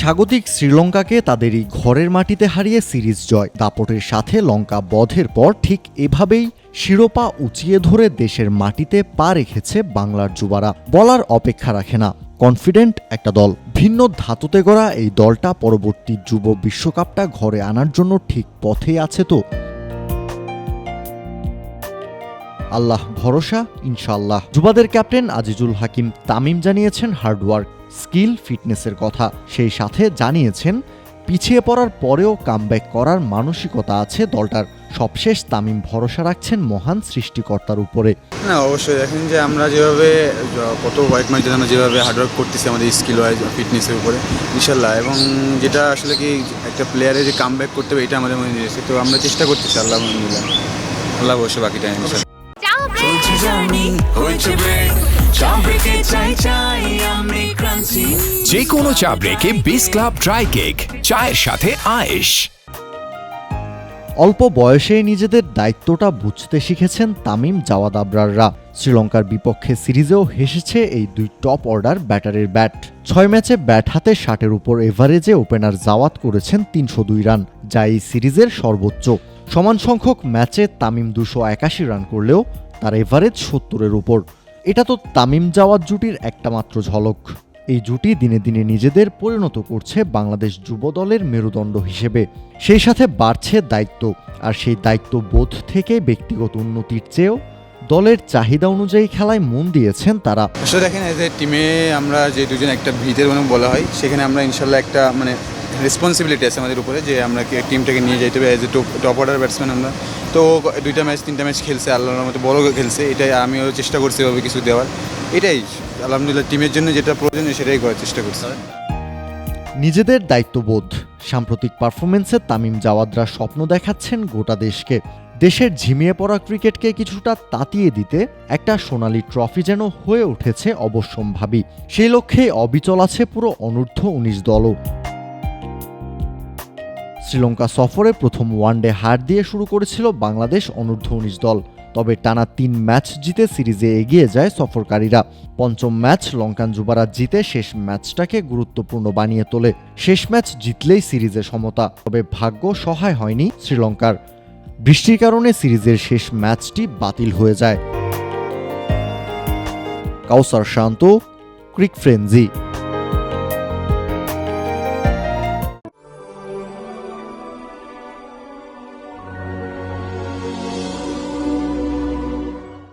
স্বাগতিক শ্রীলঙ্কাকে তাদেরই ঘরের মাটিতে হারিয়ে সিরিজ জয়। দাপটের সাথে লঙ্কা বধের পর ঠিক এভাবেই শিরোপা উঁচিয়ে ধরে দেশের মাটিতে পা রেখেছে বাংলার যুবারা। বলার অপেক্ষা রাখে না। কনফিডেন্ট একটা দল। ভিন্ন ধাতুতে গড়া এই দলটা পরবর্তী যুব বিশ্বকাপটা ঘরে আনার জন্য ঠিক পথেই আছে তো। আল্লাহ ভরসা, ইনশাআল্লাহ। যুবাদের ক্যাপ্টেন আজিজুল হাকিম তামিম জানিয়েছেন হার্ডওয়ার্ক স্কিল, ফিটনেসের কথা। সেই সাথে জানিয়েছেন, পিছিয়ে পড়ার পরেও কামব্যাক করার মানসিকতা আছে দলটার। সবশেষ তামিম ভরসা রাখছেন মহান সৃষ্টিকর্তার উপরে। না, অবশ্যই দেখেন যে আমরা যেভাবে কত কয়েক মাস ধরে যেভাবে হার্ডওয়ার্ক করতেছি আমাদের স্কিল ওয়াইজ ফিটনেসের উপরে ইনশাল্লাহ এবং যেটা আসলে কি, একটা প্লেয়ারে যে কাম ব্যাক করতে হবে, এটা আমাদের মনে দিয়েছে তো আমরা চেষ্টা করতেছি, আল্লাহ আল্লাহ অবশ্যই বাকিটা ইনশাল্লাহ চলছে জার্নি হয়েছে ব্রেক চা ব্রেকে চাই চাই আমি ক্রান্তি যে কোনো চা ব্রেকে বিস ক্লাব ড্রাই কেক চায়ের সাথে আয়েশ। অল্প বয়সেই নিজেদের দায়িত্বটা বুঝতে শিখেছেন তামিম জাওয়াদ আবরাররা। শ্রীলঙ্কার বিপক্ষে সিরিজেও হেসেছে এই দুই টপ অর্ডার ব্যাটারের ব্যাট ছয় ম্যাচে ব্যাট হাতে ষাটের উপর এভারেজে ওপেনার জাওয়াত করেছেন তিনশো দুই রান যা এই সিরিজের সর্বোচ্চ। সমান সংখ্যক ম্যাচে তামিম দুশো একাশি রান করলেও তার এভারেজ সত্তরের উপর। এটা তো তামিম জাওয়াত জুটির একটা মাত্র ঝলক। এই জুটি দিনে দিনে নিজেদের পরিণত করছে বাংলাদেশ যুব দলের মেরুদণ্ড হিসেবে। সেই সাথে বাড়ছে দায়িত্ব, আর সেই দায়িত্ববোধ থেকে ব্যক্তিগত উন্নতির চেয়েও দলের চাহিদা অনুযায়ী খেলায় মন দিয়েছেন তারা। আসলে দেখেন এজ এ টিমে আমরা যে দুজন একটা ভিতের মানে বলা হয়, সেখানে আমরা ইনশাল্লাহ একটা মানে রেসপন্সিবিলিটি আছে আমাদের উপরে যে আমরা টিমটাকে নিয়ে যেতে হবে as a top order batsman আমরা। তো দুইটা ম্যাচ তিনটা ম্যাচ খেলছে, আল্লাহর মতো বড় খেলছে। এটাই আমিও চেষ্টা করছি এভাবে কিছু দেওয়ার। এটাই, আলহামদুলিল্লাহ টিমের জন্য যেটা প্রয়োজন সেটাই করার চেষ্টা করছি। নিজেদের দায়িত্ববোধ, সাম্প্রতিক পারফরমেন্সে তামিম জাওয়াদরা স্বপ্ন দেখাচ্ছেন গোটা দেশকে। দেশের ঝিমিয়ে পড়া ক্রিকেটকে কিছুটা তাতিয়ে দিতে একটা সোনালী ট্রফি যেন হয়ে উঠেছে অবশ্যম্ভাবী। সেই লক্ষ্যে অবিচল আছে পুরো অনূর্ধ্ব উনিশ দলও। শ্রীলঙ্কা সফরে প্রথম ওয়ানডে হার দিয়ে শুরু করেছিল বাংলাদেশ অনূর্ধ্ব উনিশ দল। তবে টানা তিন ম্যাচ জিতে সিরিজে এগিয়ে যায় সফরকারীরা। পঞ্চম ম্যাচ লঙ্কান যুবারা জিতে শেষ ম্যাচটাকে গুরুত্বপূর্ণ বানিয়ে তোলে। শেষ ম্যাচ জিতলেই সিরিজে সমতা, তবে ভাগ্য সহায় হয়নি শ্রীলঙ্কার। বৃষ্টির কারণে সিরিজের শেষ ম্যাচটি বাতিল হয়ে যায়। কাউসার শান্ত, ক্রিক ফ্রেঞ্জি